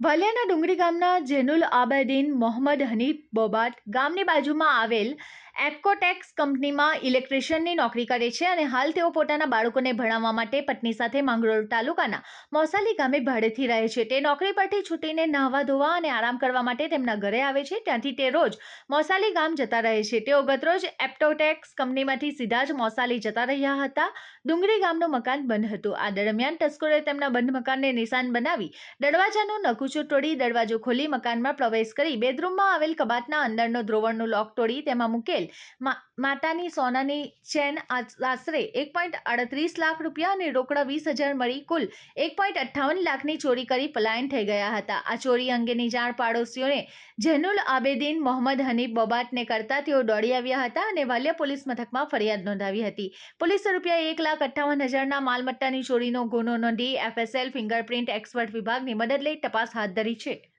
વાલિયાના ડુંગરી ગામના જેનુલ આબેદીન મોહમ્મદ હનીફ બોબાટ ગામની બાજુમાં આવેલ એપ્કોટેક્સ કંપનીમાં ઇલેક્ટ્રિશિયનની નોકરી કરે છે અને હાલ તેઓ પોતાના બાળકોને ભણાવવા માટે પત્ની સાથે માંગરોળ તાલુકાના મોસાલી ગામે ભાડેથી રહે છે. તે નોકરી પરથી છૂટીને નહાવા ધોવા અને આરામ કરવા માટે તેમના ઘરે આવે છે. ત્યાંથી તે રોજ મોસાલી ગામ જતા રહે છે. તેઓ ગતરોજ એપ્ટોટેક્સ કંપનીમાંથી સીધા જ મોસાલી જતા રહ્યા હતા. ડુંગરી ગામનું મકાન બંધ હતું. આ દરમિયાન તસ્કરોએ તેમના બંધ મકાનને નિશાન બનાવી દરવાજાનું નકુચું તોડી દરવાજો ખોલી મકાનમાં પ્રવેશ કરી બેડરૂમમાં આવેલ કબાટના અંદરનો ધ્રોવણનું લોક તોડી તેમાં મૂકેલ માતાની સોનાની ચેન આશરે એક પોઈન્ટ અડત્રીસ લાખ રૂપિયા અને રોકડા વીસ હજાર મળી કુલ એક પોઈન્ટ અઠ્ઠાવન લાખની ચોરી કરી પલાયન થઈ ગયા હતા. આ ચોરી અંગેની જાણ પાડોશીઓને જેનુલ આબેદીન મોહમ્મદ હનીફ બોબાટને કરતા તેઓ દોડી આવ્યા હતા અને વાલિયા પોલીસ મથકમાં ફરિયાદ નોંધાવી હતી. પોલીસે રૂપિયા એક લાખ અઠ્ઠાવન હજારના માલમત્તાની ચોરીનો ગુનો નોંધી એફએસએલ ફિંગરપ્રિન્ટ એક્સપર્ટ વિભાગની મદદ લઈ તપાસ હાથ ધરી છે.